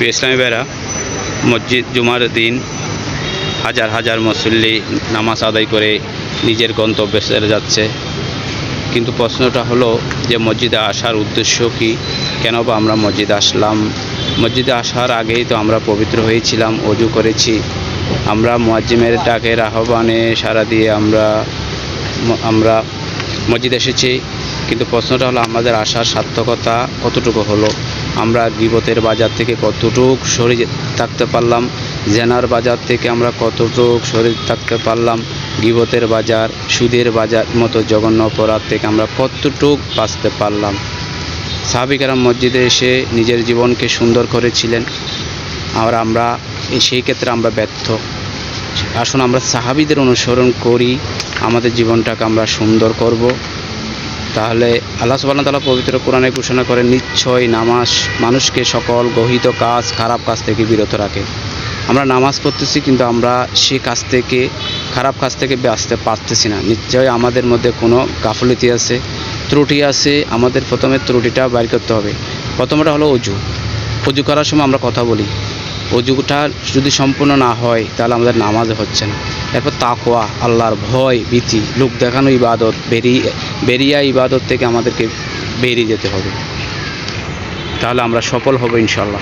প্রিয় ইসলামী বেড়া, মসজিদ জুমার দিন, হাজার হাজার মুসল্লি নামাজ আদায় করে নিজের গন্তব্যে চলে যাচ্ছে। কিন্তু প্রশ্নটা হলো যে মসজিদে আসার উদ্দেশ্য কি? কেন বা আমরা মসজিদে আসলাম? মসজিদে আসার আগেই তো আমরা পবিত্র হয়েছিলাম, অজু করেছি। আমরা মুয়াজ্জিমের ডাকের আহ্বানে সারা দিয়ে আমরা আমরা মসজিদ এসেছি। কিন্তু প্রশ্নটা হলো, আমাদের আসার সার্থকতা কতটুকু হলো? আমরা গিবতের বাজার থেকে কতটুক সরে থাকতে পারলাম? জেনার বাজার থেকে আমরা কতটুক সরে থাকতে পারলাম? গিবতের বাজার, সুদের বাজার মতো জঘন্য অপরাধ থেকে আমরা কতটুক বাঁচতে পারলাম? সাহাবিকেরা মসজিদে এসে নিজের জীবনকে সুন্দর করেছিলেন। আর আমরা সেই ক্ষেত্রে আমরা ব্যর্থ। আসুন আমরা সাহাবিদের অনুসরণ করি, আমাদের জীবনটাকে আমরা সুন্দর করব। তাহলে আল্লাহ সুবহানাহু ওয়া তাআলা পবিত্র কোরআনে ঘোষণা করেন নিশ্চয় নামাজ মানুষকে সকল গহিত কাজ, খারাপ কাজ থেকে বিরত রাখে। আমরা নামাজ পড়তেছি কিন্তু আমরা সে কাজ থেকে, খারাপ কাজ থেকে বাঁচতে পারতেছি না। নিশ্চয় আমাদের মধ্যে কোনো গাফলতি আছে, ত্রুটি আছে, আমাদের প্রথমে ত্রুটিটা বাইর করতে হবে। প্রথমটা হলো অজু। অজু করার সময় আমরা কথা বলি। অজুটা যদি সম্পূর্ণ না হয়, তাহলে আমাদের নামাজ হচ্ছে না। এরপর তাকোয়া আল্লাহর ভয়, ভীতি, লোক দেখানো ইবাদত, বেরিয়ে, বেরিয়া ইবাদত থেকে আমাদেরকে বেরিয়ে যেতে হবে। তাহলে আমরা সফল হব ইনশাল্লাহ